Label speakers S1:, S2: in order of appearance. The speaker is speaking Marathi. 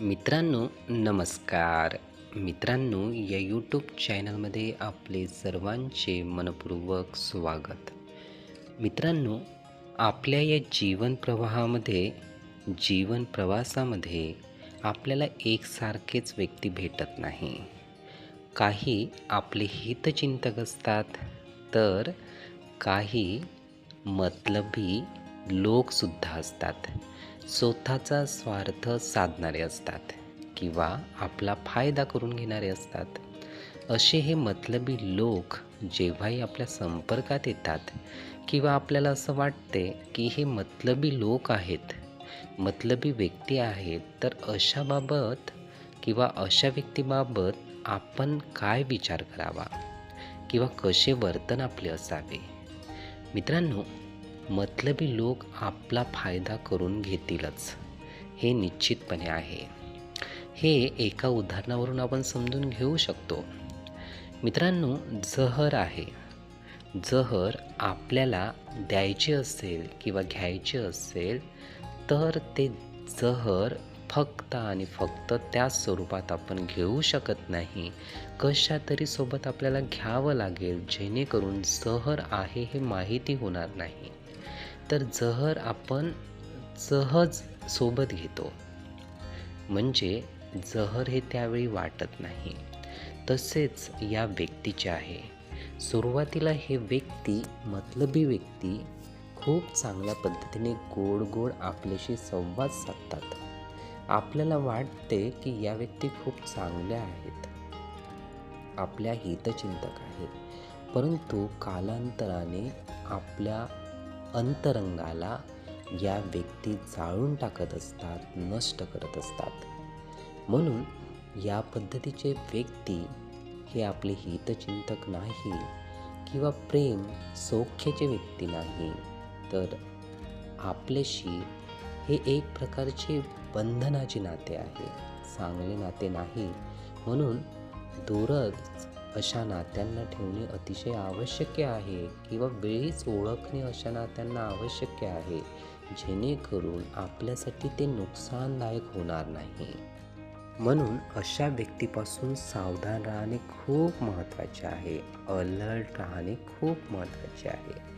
S1: मित्रांनो नमस्कार. मित्रांनो या यूट्यूब चॅनलमध्ये आपले सर्वांचे मनपूर्वक स्वागत. मित्रांनो आपल्या या जीवन प्रवाहामध्ये जीवन प्रवासामध्ये आपल्याला एकसारखेच व्यक्ती भेटत नाही. काही आपले हितचिंतक असतात तर काही मतलबी लोकसुद्धा असतात. स्वतःचा स्वार्थ साधणारे असतात किंवा आपला फायदा करून घेणारे असतात. असे हे मतलबी लोक जेव्हाही आपल्या संपर्कात येतात किंवा आपल्याला असं वाटते की हे मतलबी लोक आहेत मतलबी व्यक्ती आहेत तर अशाबाबत किंवा अशा व्यक्तीबाबत आपण काय विचार करावा? किंवा कसे वर्तन आपले असावे? मित्रांनो मतलबी लोक आपला फायदा करून घेतीलच. हे निश्चितपणे आहे. हे एका उदाहरणावरून आपण समजून घेऊ शकतो. मित्रांनो जहर आहे. जहर आपल्याला द्यायचे असेल किंवा घ्यायचे असेल तर ते जहर फक्त आणि फक्त त्याच स्वरूपात आपण घेऊ शकत नाही. कशा तरी सोबत आपल्याला घ्यावं लागेल जेणेकरून जहर आहे हे माहिती होणार नाही. तर जहर आपण सहज सोबत घेतो. म्हणजे जहर हे त्यावेळी वाटत नाही. तसेच या व्यक्तीचे आहे. सुरुवातीला हे व्यक्ती मतलबी व्यक्ती खूप चांगल्या पद्धतीने गोड गोड आपल्याशी संवाद साधतात. आपल्याला वाटते की या व्यक्ती खूप चांगल्या आहेत. आपल्या हितचिंतक आहेत. परंतु कालांतराने आपल्या अंतरंगाला या व्यक्ती जाळून टाकत असतात नष्ट करत असतात. म्हणून या पद्धतीचे व्यक्ती हे आपले हितचिंतक नाही किंवा प्रेम सौख्याचे व्यक्ती नाही तर आपल्याशी हे एक प्रकारचे बंधनाचे नाते आहे. चांगले नाते नाही. म्हणून दूरच अशा नात्यांना ठेवणे अतिशय आवश्यक आहे किंवा वेळीच ओळखणे अशा नात्यांना आवश्यक आहे जेणेकरून आपल्यासाठी ते नुकसानदायक होणार नाही. म्हणून अशा व्यक्तीपासून सावधान राहणे खूप महत्त्वाचे आहे. अलर्ट राहणे खूप महत्त्वाचे आहे.